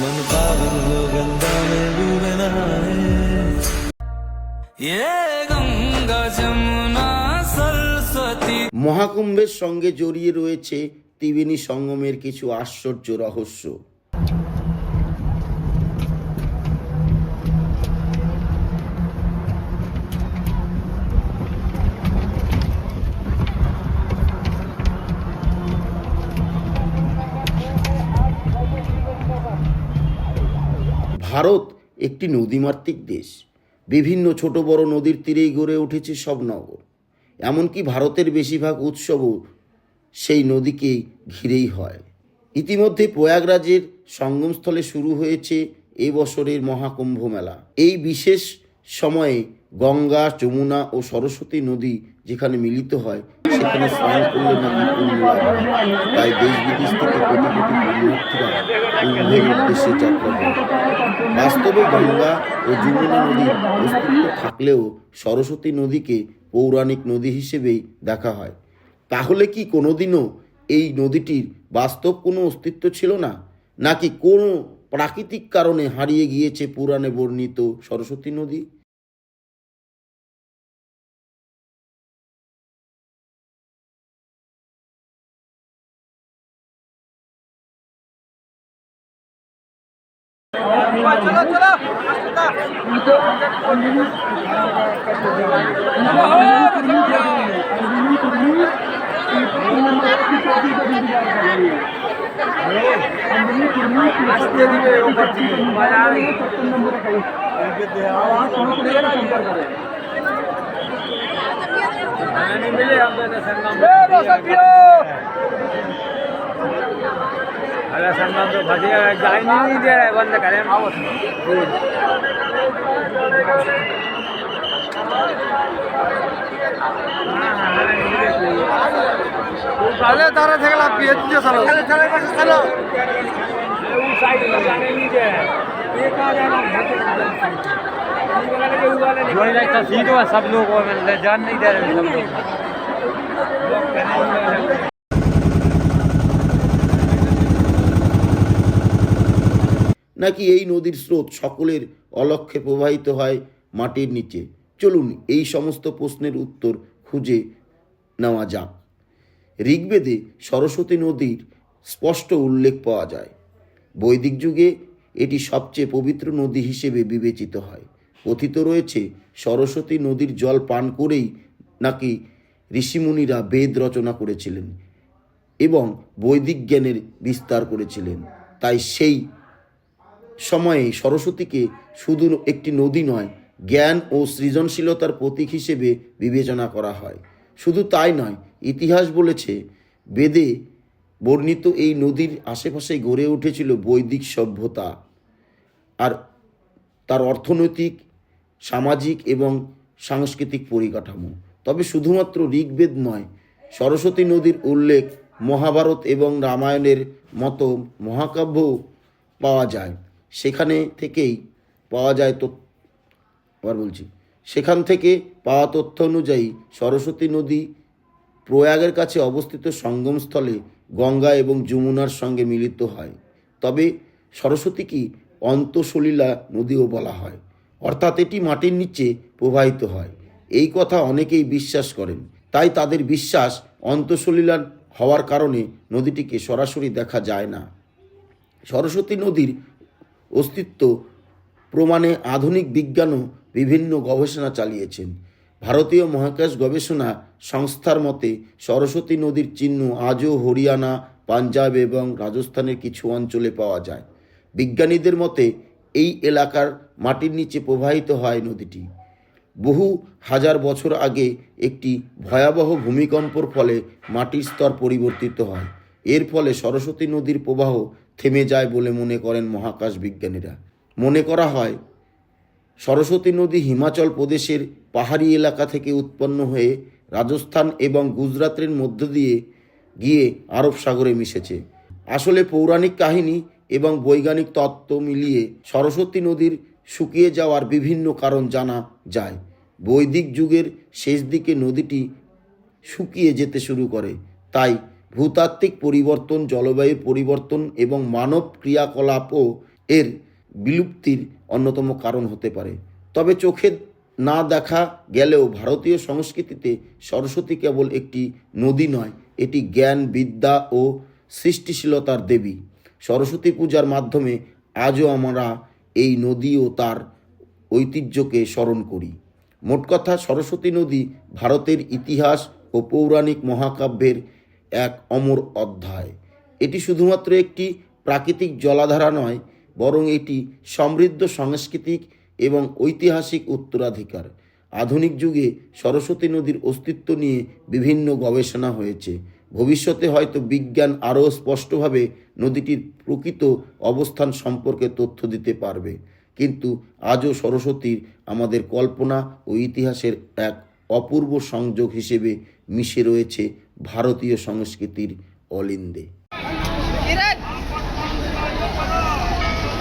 मन पागल हो गंगा में डूबे नहाए ये गंगा जमुना सरस्वती মহাকুম্ভের সঙ্গে জড়িয়ে রয়েছে ত্রিবেণী সঙ্গমের কিছু আশ্চর্য রহস্য ভারত একটি নদীমাতৃক দেশ। বিভিন্ন ছোট বড় নদীর তীরেই গড়ে উঠেছে সব নগর। এমনকি ভারতের বেশিরভাগ উৎসবও সেই নদীকে ঘিরেই হয়। ইতিমধ্যে প্রয়াগরাজের সঙ্গমস্থলে শুরু হয়েছে এ বছরের মহাকুম্ভ মেলা। এই বিশেষ সময়ে গঙ্গা, যমুনা ও সরস্বতী নদী যেখানে মিলিত হয় সেখানে স্নান করলে পুণ্য তাই দেশ বিদেশ থেকে কোটি কোটি পুণ্যার্থীরা কুম্ভের উদ্দেশ্যে যাত্রা করে। বাস্তবে গঙ্গা ও যমুনা নদীর অস্তিত্ব থাকলেও সরস্বতী নদীকে পৌরাণিক নদী হিসেবেই দেখা হয়। তাহলে কি কোনোদিনও এই নদীটির বাস্তব কোনো অস্তিত্ব ছিল না? নাকি কোনো প্রাকৃতিক কারণে হারিয়ে গিয়েছে পুরাণে বর্ণিত সরস্বতী নদী? अरे संगम तो फटिया जाए नहीं दे रहा है बंद करें पहले तारा थे ला पीएच जो चलो चलो चलो बस चलो उस साइड में जाने नहीं दे ये कहां जाना जो इलाका सीधो है सब लोग वो ले जान नहीं दे रहे सब लोग নাকি এই নদীর স্রোত সকলের অলক্ষ্যে প্রবাহিত হয় মাটির নিচে চলুন এই সমস্ত প্রশ্নের উত্তর খুঁজে নেওয়া যাক। ঋগ্বেদে সরস্বতী নদীর স্পষ্ট উল্লেখ পাওয়া যায়। বৈদিক যুগে এটি সবচেয়ে পবিত্র নদী হিসেবে বিবেচিত হয়। কথিত রয়েছে, সরস্বতী নদীর জল পান করেই নাকি ঋষিমুনিরা বেদ রচনা করেছিলেন এবং বৈদিক জ্ঞানের বিস্তার করেছিলেন। তাই সেই সময়ে সরস্বতীকে শুধু একটি নদী নয় জ্ঞান ও সৃজনশীলতার প্রতীক হিসেবে বিবেচনা করা হয়। শুধু তাই নয়, ইতিহাস বলেছে, বেদে বর্ণিত এই নদীর আশেপাশে গড়ে উঠেছিল বৈদিক সভ্যতা আর তার অর্থনৈতিক, সামাজিক এবং সাংস্কৃতিক পরিকাঠামো। তবে শুধুমাত্র ঋগ্বেদ নয়, সরস্বতী নদীর উল্লেখ মহাভারত এবং রামায়ণের মতো মহাকাব্যও পাওয়া যায়। সেখানে থেকেই পাওয়া যায় তো আবার বলছি, সেখান থেকে পাওয়া তথ্য অনুযায়ী সরস্বতী নদী প্রয়াগের কাছে অবস্থিত সঙ্গমস্থলে গঙ্গা এবং যমুনার সঙ্গে মিলিত হয়। তবে সরস্বতী কি অন্তঃসলীলা নদীও বলা হয়। অর্থাৎ এটি মাটির নিচে প্রবাহিত হয়। এই কথা অনেকেই বিশ্বাস করেন। তাই তাদের বিশ্বাস অন্তঃসলীলা হওয়ার কারণে নদীটিকে সরাসরি দেখা যায় না। সরস্বতী নদীর অস্তিত্ব প্রমাণে আধুনিক বিজ্ঞানও বিভিন্ন গবেষণা চালিয়েছেন। ভারতীয় মহাকাশ গবেষণা সংস্থার মতে, সরস্বতী নদীর চিহ্ন আজও হরিয়ানা, পাঞ্জাব এবং রাজস্থানের কিছু অঞ্চলে পাওয়া যায়। বিজ্ঞানীদের মতে, এই এলাকার মাটির নিচে প্রবাহিত হয় নদীটি। বহু হাজার বছর আগে একটি ভয়াবহ ভূমিকম্পর ফলে মাটির স্তর পরিবর্তিত হয়। এর ফলে সরস্বতী নদীর প্রবাহ থেমে যায় বলে মনে করেন মহাকাশ বিজ্ঞানীরা। মনে করা হয় সরস্বতী নদী হিমাচল প্রদেশের পাহাড়ি এলাকা থেকে উৎপন্ন হয়ে রাজস্থান এবং গুজরাতের মধ্য দিয়ে গিয়ে আরব সাগরে মিশেছে। আসলে পৌরাণিক কাহিনী এবং বৈজ্ঞানিক তত্ত্ব মিলিয়ে সরস্বতী নদীর শুকিয়ে যাওয়ার বিভিন্ন কারণ জানা যায়। বৈদিক যুগের শেষ দিকে নদীটি শুকিয়ে যেতে শুরু করে। তাই ভূতাত্ত্বিক পরিবর্তন জলবায়ুর পরিবর্তন এবং মানব ক্রিয়াকলাপও এর বিলুপ্তির অন্যতম কারণ হতে পারে। তবে চোখে না দেখা গেলেও ভারতীয় সংস্কৃতিতে সরস্বতী কেবল একটি নদী নয়, এটি জ্ঞান, বিদ্যা ও সৃষ্টিশীলতার দেবী। সরস্বতী পূজার মাধ্যমে আজও আমরা এই নদী ও তার ঐতিহ্যকে স্মরণ করি। মোট কথা, সরস্বতী নদী ভারতের ইতিহাস ও পৌরাণিক মহাকাব্যের এক অমর অধ্যায়। এটি শুধুমাত্র একটি প্রাকৃতিক জলাধারা নয় বরং এটি সমৃদ্ধ সাংস্কৃতিক এবং ঐতিহাসিক উত্তরাধিকার। আধুনিক যুগে সরস্বতী নদীর অস্তিত্ব নিয়ে বিভিন্ন গবেষণা হয়েছে। ভবিষ্যতে হয়তো বিজ্ঞান আরও স্পষ্টভাবে নদীটির প্রকৃত অবস্থান সম্পর্কে তথ্য দিতে পারবে। কিন্তু আজও সরস্বতীর আমাদের কল্পনা ও ইতিহাসের এক অপূর্ব সংযোগ হিসেবে মিশে রয়েছে ভারতীয় সংস্কৃতির অলিন্দে।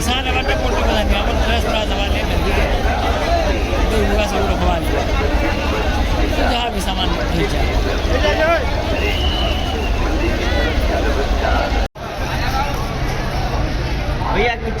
Sana bata kurtu kadar ya. Ama tres para zaman ne ben diye. Bu yuva sonra kovan. Bu daha bir zaman diyeceğim. भैया कुछ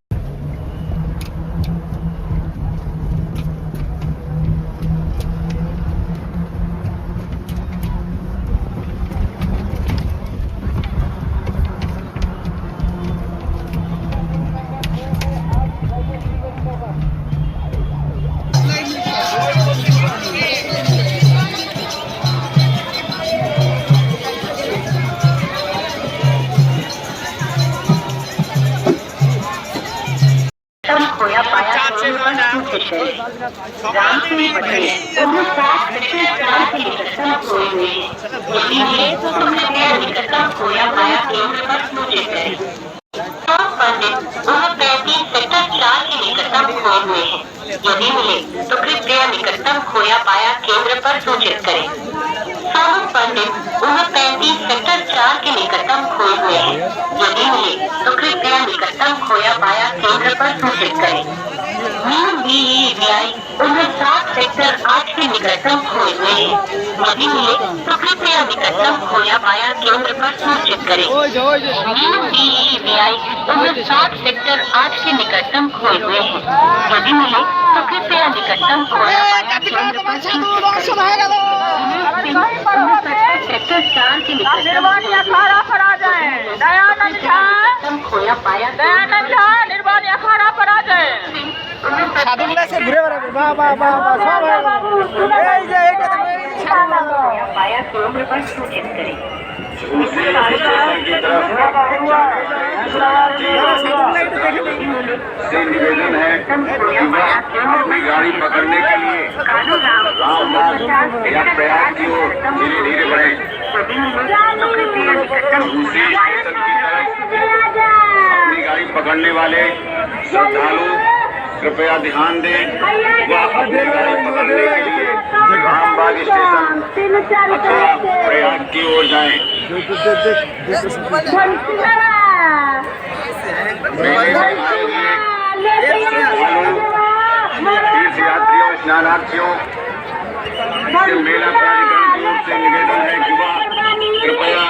उन्हें गैर निकटतम खोया पाया केंद्र पर थे सौरभ पंडित वह पैंतीस सेक्टर चार के निकटतम खोए हुए हैं यदि मिले तो कृपया निकटतम खोया पाया केंद्र पर सूचित करें। सौरभ पंडित उन्हें पैंतीस सेक्टर चार के निकटतम खोए हुए हैं। यदि मिले तो कृपया निकटतम खोया पाया केंद्र पर सूचित करें। न्यू बी उम्र सात सेक्टर आठ के निकटतम खोए हुए हैं। यदि मिले तो कृपया निकटतम खोया पाया केंद्र पर सूचित करें वीआई उन्हें सात सेक्टर आठ के निकटतम खोए हुए हैं यदि मिले तो कृपया निकटतम खोया पाया केंद्र पर सूचित करें सेक्टर चार के निर्वाणी अखाड़ा पर आ जाए दयानंद झा निकटतम खोया पाया दयानंद झा निर्वाणी अखाड़ा पर आ जाए সাধুগুলা সে ঘুরে বেড়াবে বাহ বাহ বাহ বাহ সব হয়ে গেল। এই যে এইটা पाया निवेदन है अपनी गाड़ी पकड़ने के लिए रामबाग या प्रयाग की ओर धीरे धीरे बढ़े दूसरी स्टेशन की तरफ़ अपनी गाड़ी पकड़ने वाले श्रद्धालु कृपया ध्यान दें वह अपनी गाड़ी पकड़ने के लिए रामबाग स्टेशन प्रयाग की ओर जाए। तीर्थ यात्रियों स्नानार्थियों मेला प्राधिकरण की ओर से निवेदन है युवा कृपया